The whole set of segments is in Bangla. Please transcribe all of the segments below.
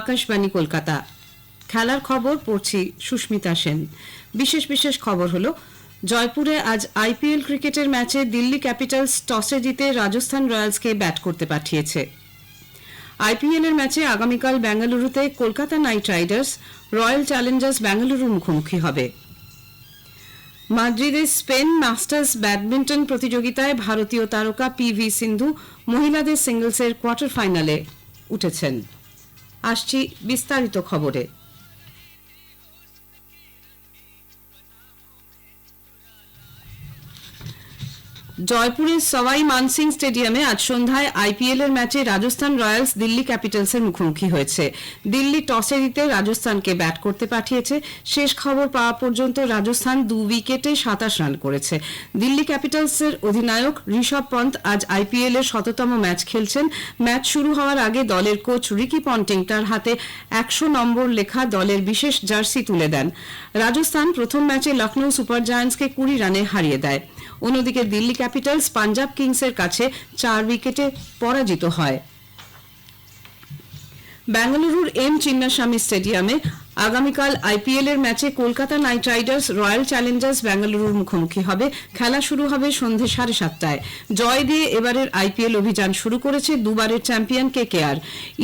আকাশবাণী কলকাতা। খেলার খবর পড়ছি সুস্মিতা সেন। বিশেষ বিশেষ খবর হলো, জয়পুরে আজ আইপিএল ক্রিকেটের ম্যাচে দিল্লি ক্যাপিটালস টসে জিতে রাজস্থান রয়্যালসকে ব্যাট করতে পাঠিয়েছে। আইপিএল এর ম্যাচে আগামীকাল বেঙ্গালুরুতে Kolkata Knight Riders, Royal Challengers বেঙ্গালুরুর মুখোমুখি হবে। মাদ্রিদে স্পেন মাস্টার্স ব্যাডমিন্টন প্রতিযোগিতায় ভারতীয় তারকা পি ভি সিন্ধু মহিলাদের সিঙ্গলসের কোয়ার্টার ফাইনালে উঠেছেন। আসছি বিস্তারিত খবরে। জয়পুরের সওয়াই মানসিং স্টেডিয়ামে আজ সন্ধ্যায় আইপিএল এর ম্যাচে রাজস্থান রয়্যালস দিল্লি ক্যাপিটালসের মুখোমুখি হয়েছে। দিল্লি টসে জিতে রাজস্থানকে ব্যাট করতে পাঠিয়েছে। শেষ খবর পাওয়া পর্যন্ত রাজস্থান দু উইকেটে সাতাশ রান করেছে। দিল্লি ক্যাপিটালসের অধিনায়ক ঋষভ পন্থ আজ আইপিএল এর শততম ম্যাচ খেলছেন। ম্যাচ শুরু হওয়ার আগে দলের কোচ রিকি পন্টিং তার হাতে একশো নম্বর লেখা দলের বিশেষ জার্সি তুলে দেন। রাজস্থান প্রথম ম্যাচে লখনৌ সুপার জায়ান্টসকে কুড়ি রানে হারিয়ে দেয়। অন্যদিকে দিল্লি ক্যাপিটালস পাঞ্জাব কিংসের কাছে চার উইকেটে পরাজিত হয়। বেঙ্গালুরুর এম চিন্নাস্বামী স্টেডিয়ামে আগামীকাল আইপিএল এর ম্যাচে Kolkata Knight Riders, Royal Challengers বেঙ্গালুরুর মুখোমুখি হবে। খেলা শুরু হবে সন্ধে সাড়ে সাতটায়। জয় দিয়ে এবারের আইপিএল অভিযান শুরু করেছে দুবারের চ্যাম্পিয়ন কে কে আর।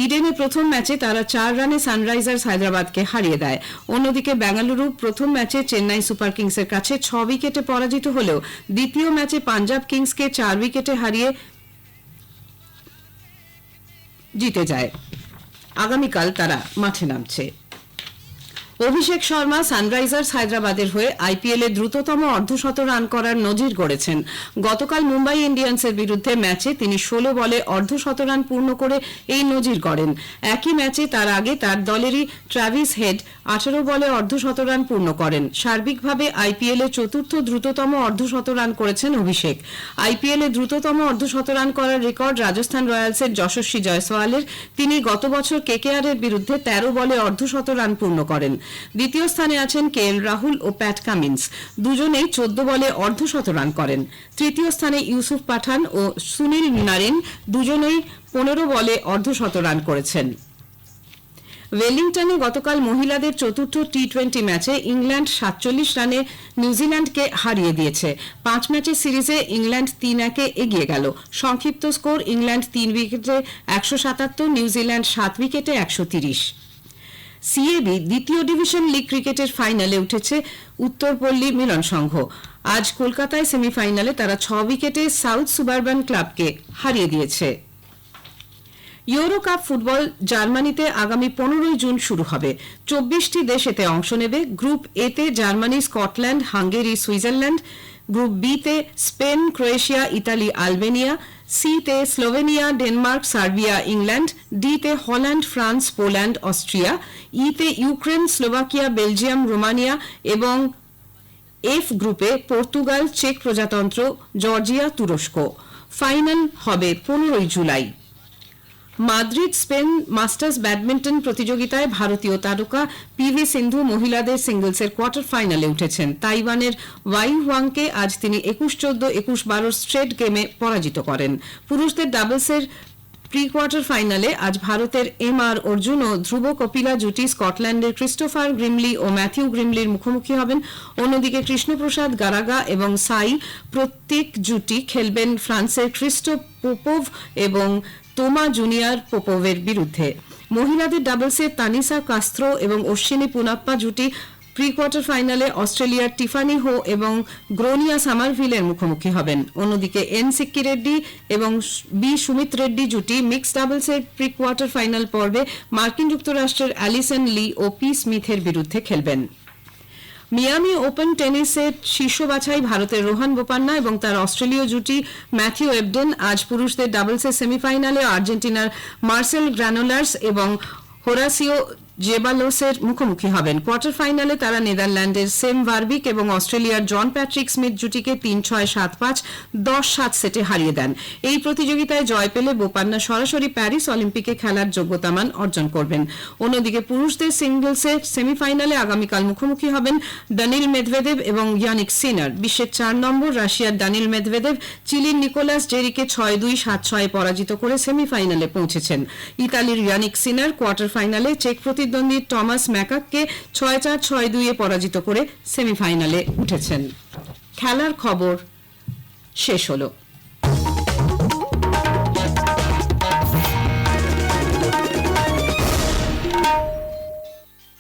ইডেনে প্রথম ম্যাচে তারা চার রানে সানরাইজার্স হায়দ্রাবাদকে হারিয়ে দেয়। অন্যদিকে বেঙ্গালুরু প্রথম ম্যাচে চেন্নাই সুপার কিংসের কাছে ছ উইকেটে পরাজিত হলেও দ্বিতীয় ম্যাচে পাঞ্জাব কিংসকে চার উইকেটে হারিয়ে জিতে যায়। আগামীকাল তারা মাঠে নামছে। অভিষেক শর্মা সানরাইজার্স হায়দ্রাবাদের হয়ে আইপিএল দ্রুততম অর্ধশত রান করার নজির গড়েছেন। গতকাল মুম্বাই ইন্ডিয়ান্সের বিরুদ্ধে ম্যাচে তিনি ষোলো বলে অর্ধশত রান পূর্ণ করে এই নজির গড়েন। একই ম্যাচে তার আগে তার দলেরই ট্রাভিস হেড আঠারো বলে অর্ধশত রান পূর্ণ করেন। সার্বিকভাবে আইপিএল চতুর্থ দ্রুততম অর্ধশত রান করেছেন অভিষেক। আইপিএল দ্রুততম অর্ধশত রান করার রেকর্ড রাজস্থান রয়্যালসের যশস্বী জয়সওয়ালের। তিনি গত বছর কেকেআর এর বিরুদ্ধে তেরো বলে অর্ধশত রান পূর্ণ করেন। দ্বিতীয় স্থানে আছেন কে এল রাহুল ও প্যাট কামিন্স। দুজনেই চোদ্দ বলে অর্ধশত রান করেন। তৃতীয় স্থানে ইউসুফ পাঠান ও সুনীল নারেন দুজনেই পনেরো বলে অর্ধশত রান করেছেন। ওয়েলিংটনে গতকাল মহিলাদের চতুর্থ টি টোয়েন্টি ম্যাচে ইংল্যান্ড সাতচল্লিশ রানে নিউজিল্যান্ডকে হারিয়ে দিয়েছে। পাঁচ ম্যাচের সিরিজে ইংল্যান্ড তিন একে এগিয়ে গেল। সংক্ষিপ্ত স্কোর, ইংল্যান্ড তিন উইকেটে একশো সাতাত্তর, নিউজিল্যান্ড সাত উইকেটে একশো তিরিশ। সিএবি দ্বিতীয় ডিভিশন লিগ ক্রিকেটের ফাইনালে উঠেছে উত্তরপল্লী মিলন সংঘ। আজ কলকাতায় সেমিফাইনালে তারা ছ উইকেটে সাউথ সুবারবান ক্লাবকে হারিয়ে দিয়েছে। ইউরো কাপ ফুটবল জার্মানিতে আগামী পনেরোই জুন শুরু হবে। চব্বিশটি দেশ এতে অংশ নেবে। গ্রুপ এতে Germany, Scotland, Hungary, Switzerland group বিতে স্পেন, ক্রোয়েশিয়া, ইতালি, আলবেনিয়া সিতে স্লোভেনিয়া, ডেনমার্ক, সার্বিয়া, ইংল্যান্ড ডিতে হল্যান্ড, ফ্রান্স, পোল্যান্ড, অস্ট্রিয়া ইতে ইউক্রেন, স্লোভাকিয়া, বেলজিয়াম, রোমানিয়া এবং এফ গ্রুপে পর্তুগাল, চেক প্রজাতন্ত্র, জর্জিয়া, তুরস্ক। ফাইনাল হবে পনেরোই July. Madrid, Spain Masters badminton প্রতিযোগিতায় ভারতীয় তারকা পি ভি সিন্ধু মহিলাদের সিঙ্গলসের কোয়ার্টার ফাইনালে উঠেছেন। তাইওয়ানের ওয়াই হুয়াংকে আজ তিনি একুশ চোদ্দ, একুশ বারো স্ট্রেট গেমে পরাজিত করেন। পুরুষদের ডাবলসের প্রি কোয়ার্টার ফাইনালে আজ ভারতের এম আর অর্জুন ও ধ্রুব কপিলা জুটি স্কটল্যান্ডের ক্রিস্টোফার গ্রিমলি ও ম্যাথিউ গ্রিমলির মুখোমুখি হবেন। অন্যদিকে কৃষ্ণপ্রসাদ, গারাগা এবং সাই প্রত্যেক জুটি খেলবেন ফ্রান্সের ক্রিস্টো পোপোভ এবং তোমা জুনিয়র পোপোভের বিরুদ্ধে। মহিলাদের ডাবলসে তানিসা কাস্ত্রো এবং অশ্বিনী পুনাপ্পা জুটি প্রি কোয়ার্টার ফাইনালে অস্ট্রেলিয়ার টিফানি হো এবং গ্রোনিয়া সামারভিলের মুখোমুখি হবেন। অন্যদিকে এন সিক্কি রেড্ডি এবং বি সুমিত রেড্ডি জুটি মিক্সড ডাবলসের প্রি কোয়ার্টার ফাইনাল পর্বে মার্কিন যুক্তরাষ্ট্রের অ্যালিসন লি ও পি স্মিথের বিরুদ্ধে খেলবেন। মিয়ামি ওপেন টেনিসের শীর্ষ বাছাই ভারতের রোহান বোপান্না এবং তার অস্ট্রেলীয় জুটি ম্যাথিউ এবডেন, আজ পুরুষদের ডাবলসের সেমিফাইনালে আর্জেন্টিনার মার্সেল গ্রানোলার্স এবং হোরাসিও জেবালোসের মুখোমুখি হবেন। কোয়ার্টার ফাইনালে তারা নেদারল্যান্ডের সেম ভার্বিক এবং অস্ট্রেলিয়ার জন প্যাট্রিক স্মিথ জুটিকে তিন ছয় সাত পাঁচ, দশ সাত সেটে হারিয়ে দেন। এই প্রতিযোগিতায় জয় পেলে বোপান্না সরাসরি প্যারিস অলিম্পিকে খেলার যোগ্যতামান অর্জন করবেন। অন্যদিকে পুরুষদের সিঙ্গলসের সেমিফাইনালে আগামীকাল মুখোমুখি হবেন দানিল মেদভেদেব এবং ইয়ানিক সিনার। বিশ্বের চার নম্বর রাশিয়ার দানিল মেদভেদেব চিলির নিকোলাস জেরিকে ছয় দুই সাত ছয়ে পরাজিত করে সেমিফাইনালে পৌঁছেছেন। ইতালির ইয়ানিক সিনার কোয়ার্টার ফাইনালে চেক প্রতিদ্বন্দ্বী টমাস ম্যাকাককে ছয় চার, ছয় দুইয়ে পরাজিত করে সেমিফাইনালে উঠেছেন। খেলার খবর শেষ হলো।